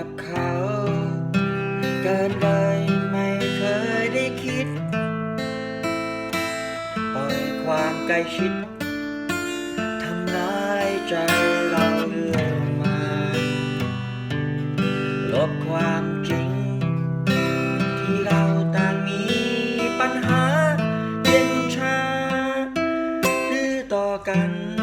ับเขา เกินไปไม่เคยได้คิด ปล่อยความใกล้ชิด ทำลายใจเราเรื่องมา ลบความจริง ที่เราต่างมีปัญหาเย็นชาหรือต่อกัน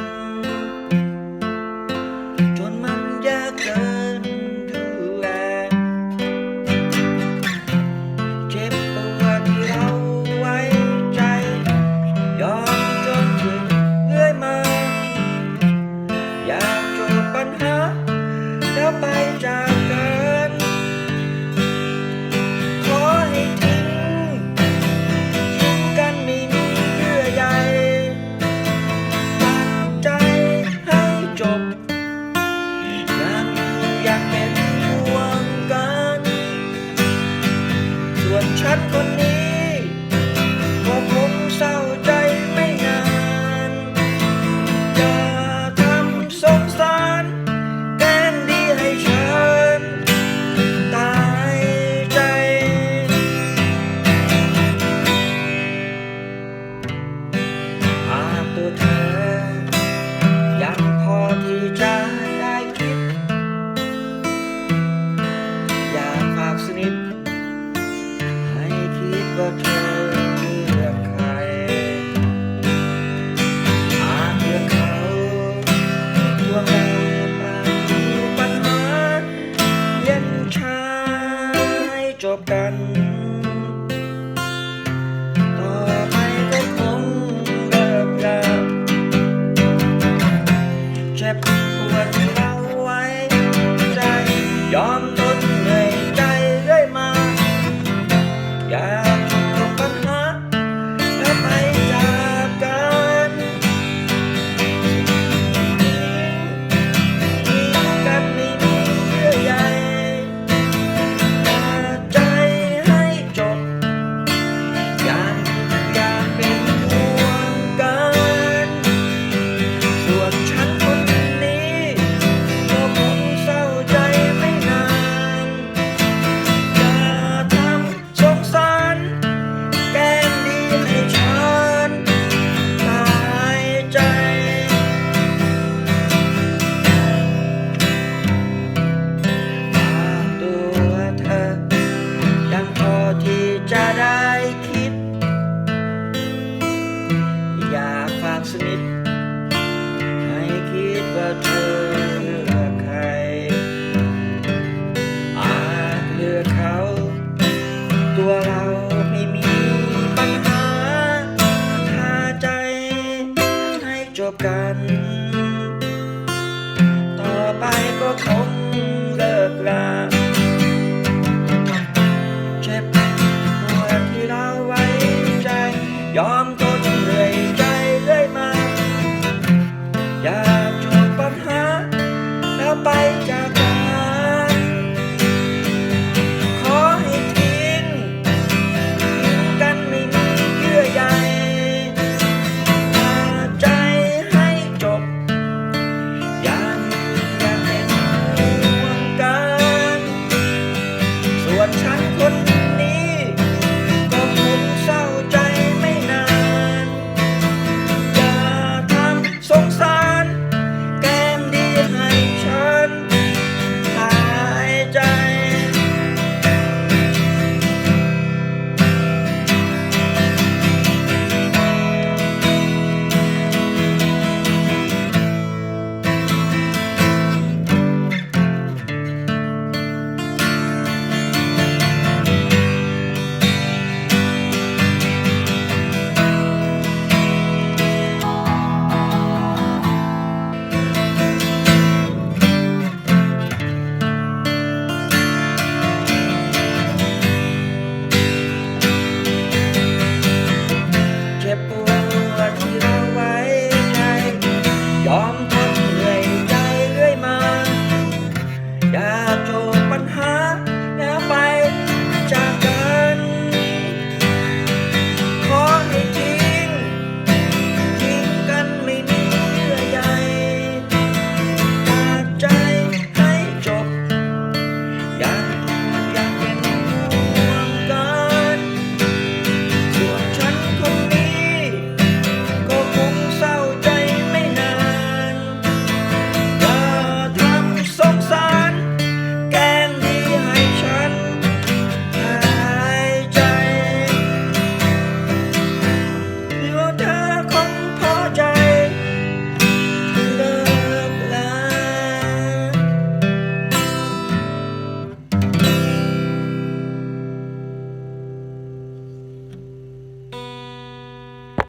bicara